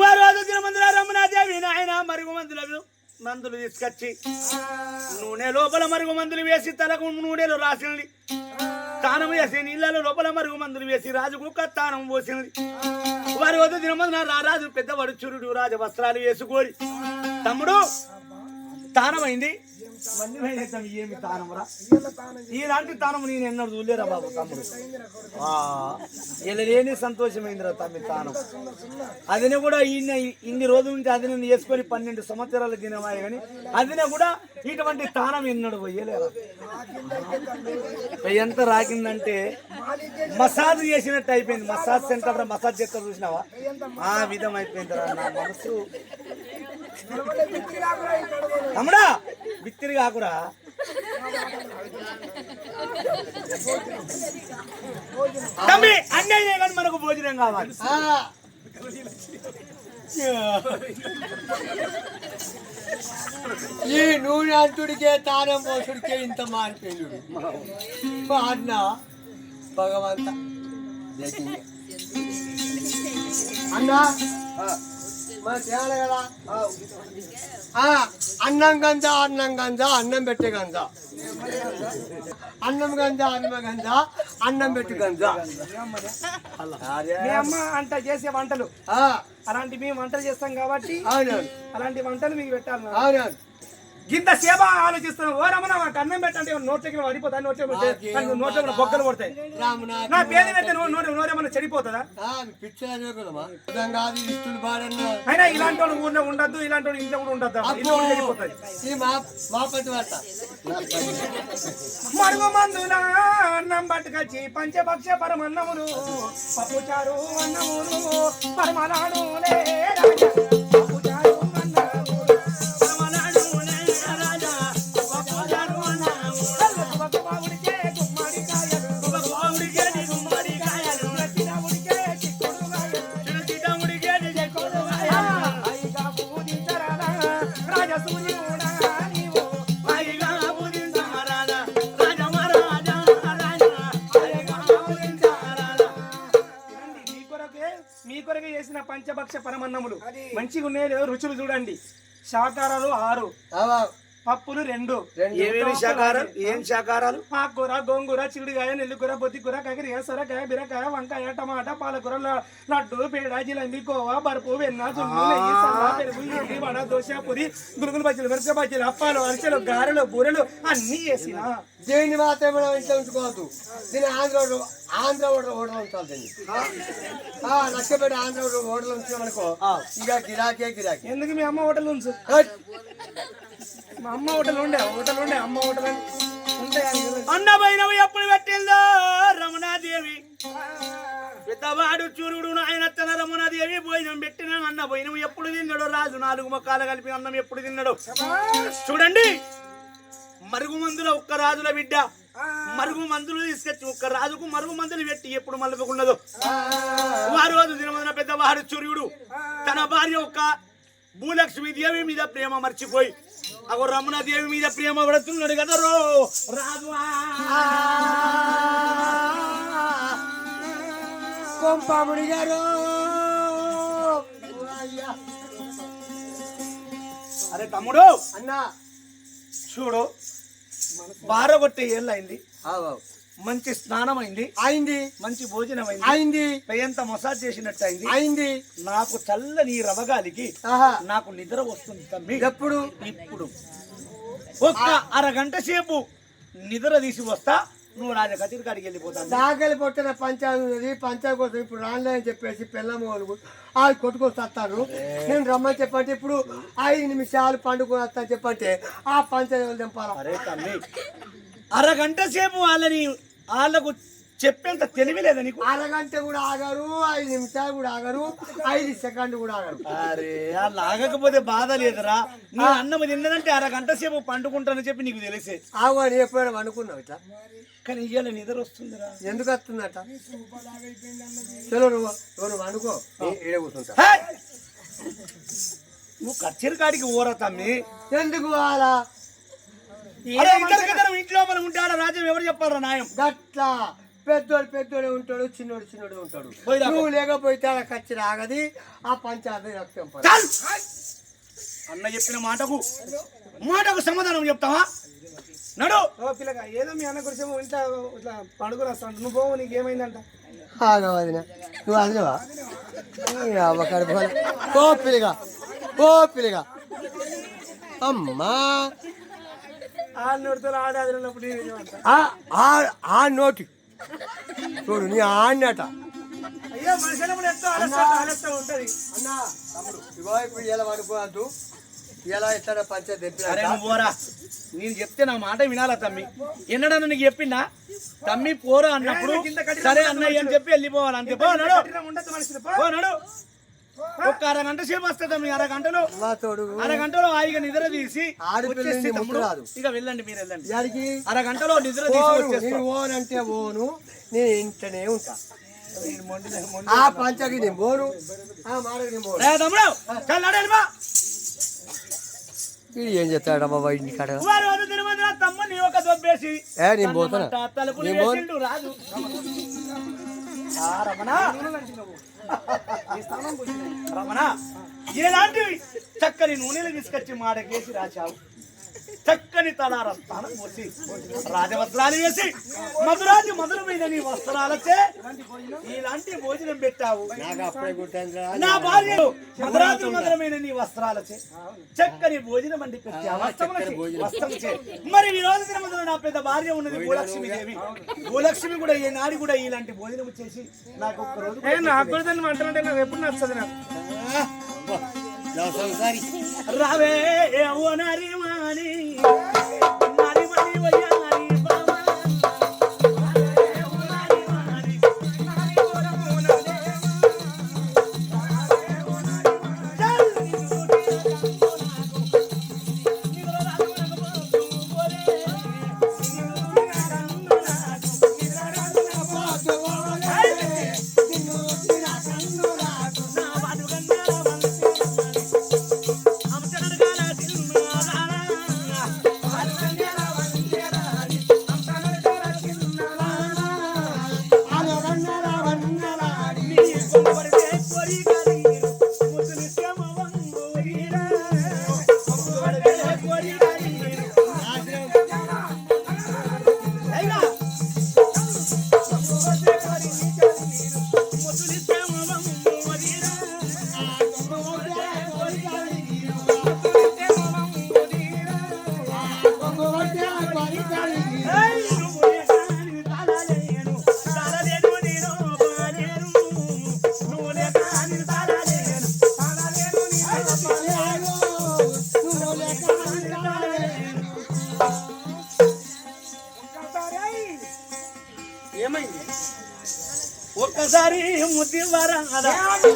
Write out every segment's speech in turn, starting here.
వారు రోజు మందుల రమణాదేవి నాయన మరుగు మందులు మందులు తీసుకొచ్చి నూనె లోపల మరుగు మందులు వేసి తలకు నూనెలో రాసింది. తానం వేసి నీళ్ళలో లోపల మరుగు మందులు వేసి రాజుకు తానం పోసింది. వారి వద్ద దినమందున రారాజు పెద్దవాడు చురుడు రాజ వస్త్రాలు వేసుకోడి తమ్ముడు తానమైంది. మళ్ళీ వేసేద్దాం ఏమి తానమురా ఇలాంటి తానము నేను ఎన్నడూ చూడలేరా బాబు తమ్ముడు? ఆ, ఇలా లేని సంతోషమైందిరా తమ్మి తానం. అదిని కూడా ఈయన ఇన్ని రోజుల నుంచి అదిని వేసుకొని పన్నెండు సంవత్సరాల దినమాయ కానీ అదిన కూడా ఇటువంటి తానం ఎన్నడు పోయలేరా ఎంత రాకిందంటే మసాజ్ చేసినట్టు అయిపోయింది. మసాజ్ సెంటర్ మసాజ్ చేస్తారు చూసినావా? ఆ విధం అయిపోయిందిరా నా మనసు. తమ్ముడా బిత్తిరి కాకురా. తమ్మి అన్నీ అయినాయి కానీ మనకు భోజనం కావాలి. ఈ నూనె అంటుడికే తానం పోసుడికే ఇంత మారిపోయింది మా అన్న భగవంత. అన్న. అన్నం గంజ అన్నం గంజ అన్నం పెట్టే గంజ. అన్నం గంజ అన్నం గంజ అన్నం పెట్టి గంజ. మీ అమ్మ అంట చేసే వంటలు. అలాంటి మేము వంటలు చేస్తాం కాబట్టి అలాంటి వంటలు మీకు పెట్టాలి ఇంత సేవ ఆలోచిస్తున్నాం ఓ రమణ మాకు అన్నం పెట్టంటే నోట్లకి పడిపోతా నోట్లో నోట్లో కూడా బొక్కలు పడతాయి నా పేరు పెడితే నోరు నోరేమన్నా చెడిపోతుందా? అయినా ఇలాంటి వాళ్ళు ఊళ్ళో ఉండద్దు? ఇలాంటి వాళ్ళు ఇంట్లో కూడా ఉండద్దు మరుగు మందున అన్నం పట్టుకొచ్చి పంచభక్ష పరమన్నములు పప్పుచారు అన్నములు పరమనాడు పరమన్నములు మంచిగా ఉన్నాయి లేదో రుచులు చూడండి. శాకారాలు ఆరు. పప్పులు రెండు. ఏమేమి ఏం శాకారాలు ఆకుకూర గోంగూర చిగుడుకాయ నెల్లికూర బొత్తికూర కాకరకాయ సొరకాయ బీరకాయ వంకాయ టమాటా పాలకూర లడ్డు పేడ జిలంబి కోవా బరుపు వెన్న జున్ను నెయ్యి సల్ల పెరుగు ఇడ్లీ వడ దోశ పురి గురుగులు బజ్జీలు మిరప బజ్జీలు అప్పాలు అరిసెలు గారెలు బూరెలు అన్ని చేసిన దేన్ని మాత్రం మనం ఇంట్లో ఉంచుకోవద్దు. దీన్ని ఆంధ్ర ఆంధ్ర ఓడలు ఉంచాలి దీన్ని ఆ, లక్షపేట ఆంధ్ర ఓడలు ఉంచామనుకో ఇక గిరాకే గిరాకీ. ఎందుకు మీ అమ్మ హోటల్ ఉంచు. మా అమ్మ హోటల్ ఉండే హోటల్ ఉండే అమ్మ హోటల్ అన్న పోయినవి ఎప్పుడు పెట్టిందో? రమణాదేవి. పెద్దవాడు చూరుడు ఆయన తన రమణాదేవి భోజనం పెట్టిన అన్న పోయినవి ఎప్పుడు తిన్నాడు? రాజు నాలుగు మొక్కలు కలిపి అన్నం ఎప్పుడు తిన్నాడు? చూడండి. మరుగు మందుల ఒక్క రాజుల బిడ్డ. మరుగు మందులు తీసుకొచ్చి ఒక్క రాజుకు మరుగు మందులు పెట్టి ఎప్పుడు మలుపుకున్నదో? వారు రోజు దినమన్న పెద్దవాడు సూర్యుడు తన భార్య ఒక్క భూలక్ష్మి దేవి మీద ప్రేమ మర్చిపోయి అగో రమణ దేవి మీద ప్రేమ పడుతున్నాడు కదా రో రాజు కొంపాముడి గారు. అరే తమ్ముడు అన్నా చూడు బార కొట్టే ఏళ్ళు అయింది ఆవ్ ఆవ్. మంచి స్నానం అయింది. అయింది మంచి భోజనం అయింది. అయింది పెయ్యంత మసాజ్ చేసినట్టు అయింది. అయింది నాకు చల్లని రవగాలికి ఆహా. నాకు నిద్ర వస్తుంది తమ్మి. ఎప్పుడు? ఇప్పుడు. ఒక్క అరగంట సేపు నిద్ర తీసి వస్తా. నువ్వు రాజ కతిరి కాడికి వెళ్ళిపోతాను పొట్టిన పంచాయతీ ఉన్నది. పంచాయతీ కోసం ఇప్పుడు రానులే అని చెప్పేసి పిల్లమ్మలు అది కొట్టుకొని వస్తారు నేను రమ్మని చెప్పంటే ఇప్పుడు ఐదు నిమిషాలు పండుకొని వస్తా చెప్పంటే ఆ పంచాయతీ దింపాల అరే తల్లి అరగంట సేపు వాళ్ళని వాళ్ళకు చెప్పేంత తెలివి లేదా నీకు? అరగంట కూడా ఆగారు ఐదు నిమిషాలు కూడా ఆగారు ఐదు సెకండ్ కూడా ఆగారు. అరే వాళ్ళు ఆగకపోతే బాధ లేదురా. నీ అన్నం తిన్నదంటే అరగంట సేపు పండుకుంటానని చెప్పి నీకు తెలిసే. ఆగు అని ఎప్పుడైనా అనుకున్నావు ఇట్లా. కానీ ఇవాళ నిద్ర వస్తుందిరా. ఎందుకు వస్తుందట? చలో నువ్వు నువ్వు అనుకో. ఈడ కూర్చుంటా! నువ్వు కచ్చేరి కాడికి ఊరా తమ్మి. ఎందుకు అలా ఇంట్లో మనం ఉంటాడ రాజ్యం ఎవరు చెప్పారా న్యాయం గట్ల. పెద్దోడు పెద్దోడే ఉంటాడు చిన్నోడు చిన్నోడు ఉంటాడు. నువ్వు లేకపోతే అలా ఖర్చు రాగది ఆ పంచాయతీ రక్తం! అన్న చెప్పిన మాటకు మాటకు సమాధానం చెప్తావా? నడు! ఓ పిల్లగా ఏదో మీ అన్న గురించి ఇంత ఇట్లా పండుగలు వస్తాను నువ్వు పోవు నీకు ఏమైందంట వదిన? నువ్వు అవ్వకాడు ఓ పిలిగా ఓ పిలిగా అమ్మా! ఆ నోటి. చూడు నీ ఆడినట అన్నా. ఇప్పుడు అనుకోవద్దు ఎలా పంచాయతీ పోరా. నేను చెప్తే నా మాట వినాలా తమ్మి? ఎన్నడన్నా నీకు చెప్పిందా? తమ్మి పోరా అన్నప్పుడు సరే అన్నయ్య అని చెప్పి వెళ్ళిపోవాలి. అంతే. పో నడు. ఒక్క అరగంట సేపు వస్తుంది అరగంటలో. మా తోడు. అరగంటలో హాయిగా నిద్ర తీసి వచ్చేసి తమ్ముడు. ఇక వెళ్ళండి మీరు వెళ్ళండి. అరగంటలో నిద్ర తీసి ఓనంటే ఓను నేను ఇంటనే ఉంటా. ఆ పంచకి నేను పోను ఆ రే తమ్ముడు చల్ నడు వెళ్ళిపో. వీడు ఏం చెప్తాడు బాబా ఇంటి కాడ? తమ్ముని ఒక దొబ్బేసి నేను పోతానా? రమణ. రమణ. ఎలాంటివి చక్కని నూనెలు తీసుకొచ్చి మాడకేసి రాశావు? చక్కని తలార స్థానం పోసి రాజవస్త్రాలు వేసి మధురాజు మధురమైన నీ వస్త్రాలచే ఇలాంటి భోజనం పెట్టావు. నాకు అప్పుడే గుర్తుంది నా భార్య మధురాజు మధురమైన నీ వస్త్రాలచే చక్కని భోజనం అండి పెట్టావు. మరి ఈ రోజు నా పెద్ద భార్య ఉన్నది భూలక్ష్మి దేవి. భూలక్ష్మి కూడా ఏ నాడు కూడా ఇలాంటి భోజనం చేసి నాకు ఒక్క రోజు ఏ నాకు అంటానంటే నాకు ఎప్పుడు నచ్చదు నాకు. రావే వరాదా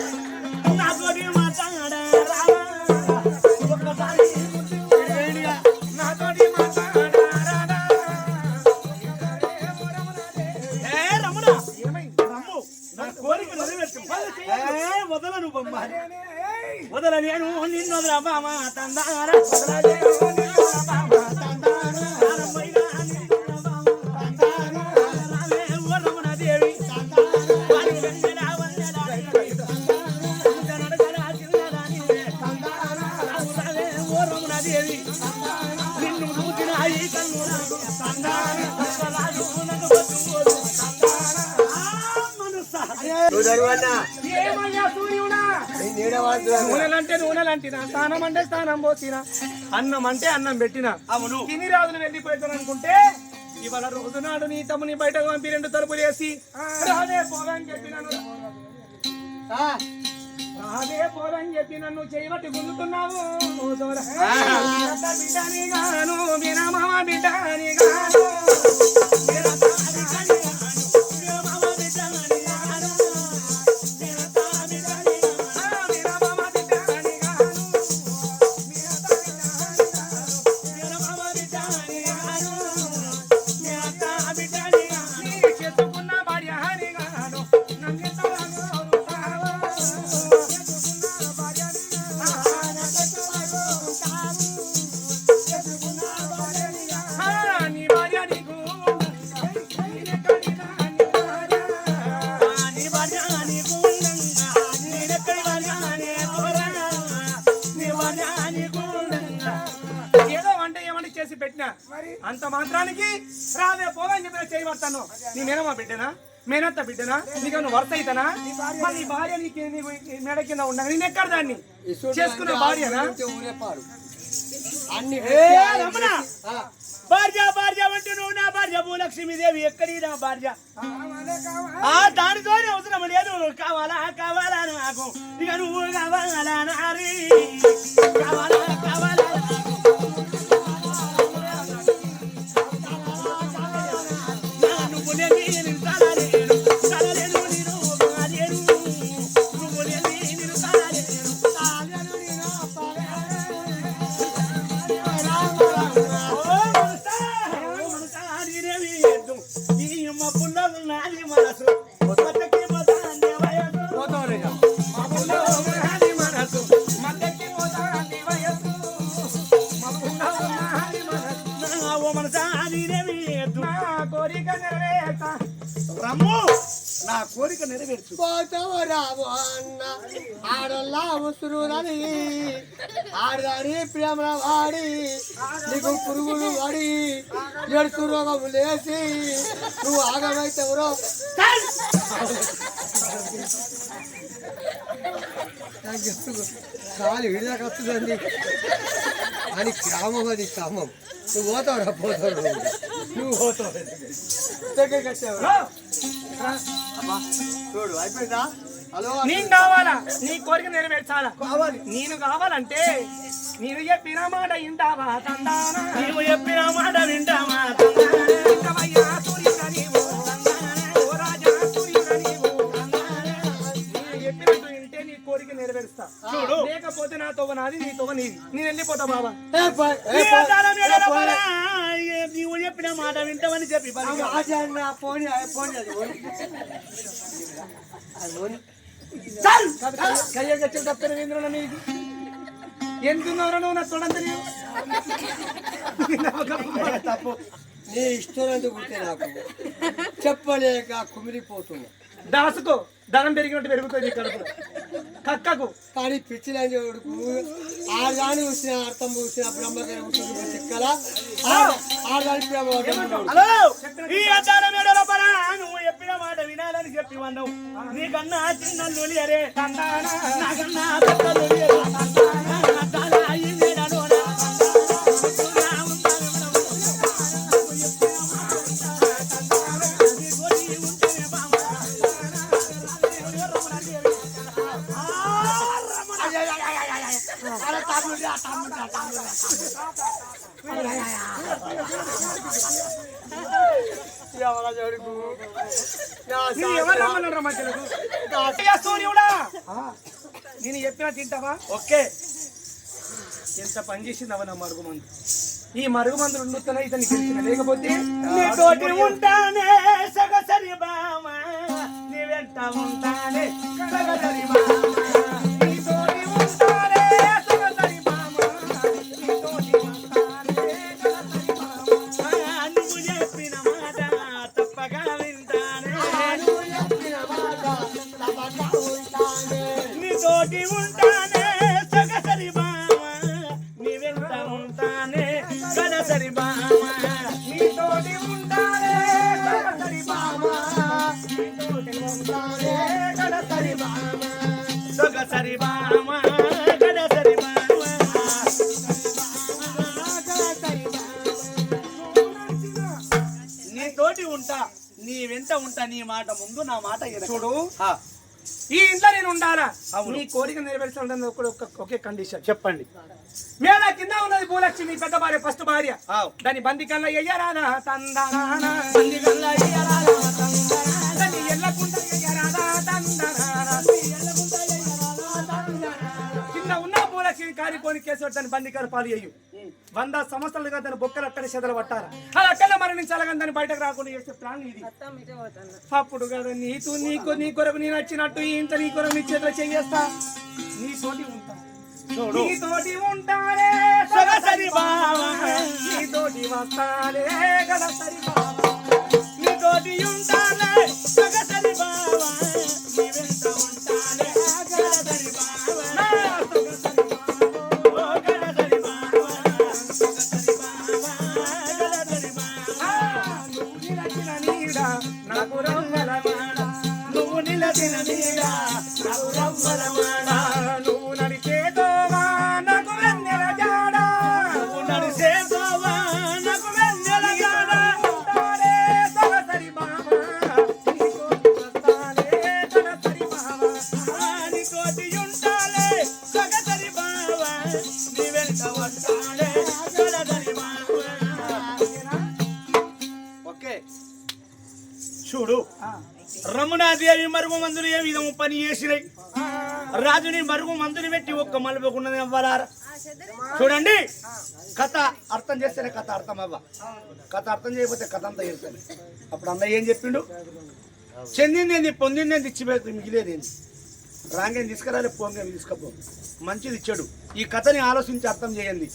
నాతోటి మాట్లాడారా ఒక్కసారి నాతోటి వదలను బొమ్మాలి వదల నేను నిన్ను వదల బామ తందార. వదల నూనెలంటే నూనెలంటినా స్నానం అంటే స్నానం పోసినా అన్నం అంటే అన్నం పెట్టినా. అవును. తిని రాజులు వెళ్ళిపోతాను అనుకుంటే ఇవాళ రోజు నాడు నీ తమ్ముని బయటకు పంపి రెండు తలుపులు వేసి రాదే పోదని చెప్పి నన్ను రాదే పోదని చెప్పి నన్ను చేయబట్టి గుంజుతున్నావు. బిడ్డని గాను వినమా బిడ్డని గాను. అంత మాత్రానికి రావే పోగా అని చెప్పిన చేయబడతాను నీ మేనమా బిడ్డనా? మేనత్త బిడ్డనా? నీకు నువ్వు వరుస అయితేనా? మరి నీ భార్య నీకు నీకు మెడ కింద ఉండగా నేను ఎక్కడ దాన్ని? చేసుకున్న భార్యనా? ఏ రమణ! భార్య భార్య అంటే నువ్వు నా భార్య భూలక్ష్మీదేవి ఎక్కడి నా భార్య? ఆ దానితోనే అవసరం లేదు. కావాలా కావాలా నాకు? ఇక నువ్వు కావాలా నారి? కావాలా కావాలా నాకు. కోరిక నెరవేర్చు. పోతావు రావు అన్న. ఆడల్లా ఉసురులని ఆడదాని ప్రేమల వాడి. నీకు పురుగులు వాడి. ఎడుసు రోగము లేచి. నువ్వు ఆగమైతే ఎవరో చాలు విడిదాకా వస్తుందండి. అని గ్రామం అది గ్రామం. నువ్వు పోతావు పోతావు నువ్వు పోతావు. దగ్గరికి వచ్చావు చూడు అయిపోయిందా నీకు కావాలా నీ కోరిక నెరవేర్చాలా కావాలి నేను కావాలంటే నేను చెప్పిన మాట ఇంటావా తందానా నీవు చెప్పిన మాట వింటామా ఇంటవయ్యా చూడు. లేకపోతే నా తోవ నాది నీ తోవ నీది. నేను వెళ్ళిపోతా బాబా నీవు చెప్పిన మాట వింటామని చెప్పి ఫోన్ ఫోన్. కయ్య గచ్చిన తప్పని వేంద్రుల నీకు ఎందున్నావు నువ్వు నా చూడంత నీవు? తప్పు. నీ ఇష్టం గుర్తే నాకు. చెప్పలేక కుమిరిపోతున్నా దాసుకో. ధనం పెరిగినట్టు పెరుగుతుంది కడుపులో. కక్కకు. కానీ పిచ్చిలని కొడుకు ఆడదాని వచ్చిన అర్థం వచ్చిన బ్రహ్మగారి వచ్చిన చిక్కల. ఆడదాని. హలో. ఈ? నువ్వు చెప్పిన మాట వినాలని చెప్పి వన్నావు నీకన్నా చిన్న లొలియరే నాకన్నా పెద్ద లొలియరే మధ్యలకు? అయ్యా సూర్యుడా నేను చెప్పినా తింటావా ఓకే. ఎంత పని చేసిందవ నా మరుగు మందు? ఈ మరుగు మందు ఉండుతున్నా గెలిచిన లేకపోతే ఉంటానే సగసరి బామ నీ వెంట ఉంటానే సగసరి బామ ఉంటా నీ మాట ముందు నా మాట. చూడు. ఈ ఇంట్లో నేను ఉండాలా. నీ కోరిక నెరవేర్చాలని ఒక కండిషన్ చెప్పండి. మేడ కింద ఉన్నది భూలక్ష్మి పెద్ద భార్య ఫస్ట్ భార్య. దాని బంది కల్లా బంది తందనానా. దాన్ని ఎల్లకుండా ఉన్న భూలక్ష్మి కారిపోని కేసు దాని బంది పాలు అయ్యు వంద సంవత్సరాలుగా దాని బొక్కలు అక్కడ చెదలు పట్టాలి అది అక్కడ మరణించాలి కానీ దాన్ని బయటకు రాకుండా చేసే ప్రాణం ఇది. అప్పుడు కదా నీకు నీకు నీ కొరకు నేను వచ్చినట్టు ఇంత నీ కొరకు నీ చేతిలో చెయ్యేస్తా నీతోటి ఉంటా. చూడు. నీతోటి ఉంటానే సగసరి బావ. నీతోటి వస్తానే గడసరి బావ. నీతోటి ఉంటానే రఘురమ్మ రమణ పని చేసినాయి. రాజుని మరుగు మందులు పెట్టి ఒక్క మలుపుకున్నది అవ్వాలారా చూడండి. కథ అర్థం చేస్తేనే కథ అర్థం అవ్వ. కథ అర్థం చేయకపోతే కథ అంతా చేస్తాను అప్పుడు అన్న ఏం చెప్పిండు? చెందిందేంది పొందిందేంది ఇచ్చిపోతే మిగిలేదేంది? రాంగేం తీసుకురాలే పోంగేం తీసుకపో. మంచిది ఇచ్చాడు ఈ కథని ఆలోచించి అర్థం చేయండి.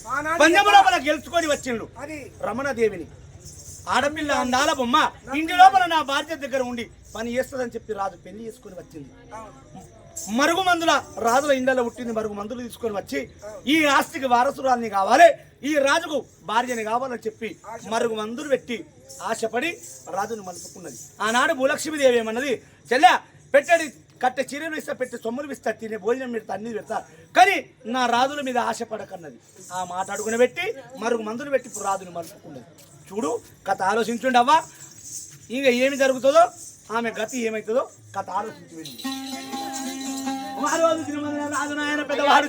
పంజమ లోపల గెలుచుకొని వచ్చిండు రమణదేవిని. ఆడపిల్ల అందాల బొమ్మ. ఇంటి లోపల నా భార్య దగ్గర ఉండి పని చేస్తుందని చెప్పి రాజు పెళ్ళి చేసుకుని వచ్చింది. మరుగు మందుల రాజుల ఇండలో పుట్టింది మరుగు మందులు తీసుకొని వచ్చి ఈ ఆస్తికి వారసురాల్ని కావాలి ఈ రాజుకు భార్యని కావాలని చెప్పి మరుగు మందులు పెట్టి ఆశపడి రాజును మలుపుకున్నది. ఆనాడు భూలక్ష్మీదేవి ఏమన్నది? చెల్లె పెట్టడి కట్టే చీరలు ఇస్తా పెట్టి సొమ్ములు ఇస్తా తినే భోజనం పెడతా అన్ని పెడతా. కానీ నా రాజుల మీద ఆశపడకన్నది. ఆ మాట అడుగున పెట్టి మరుగు మందులు పెట్టి రాజును మలుపుకున్నది. చూడు కథ ఆలోచించుండి ఇంకా ఏమి జరుగుతుందో ఆమె గతి ఏమవుతుందో కథ ఆలోచించు పెద్దవాడు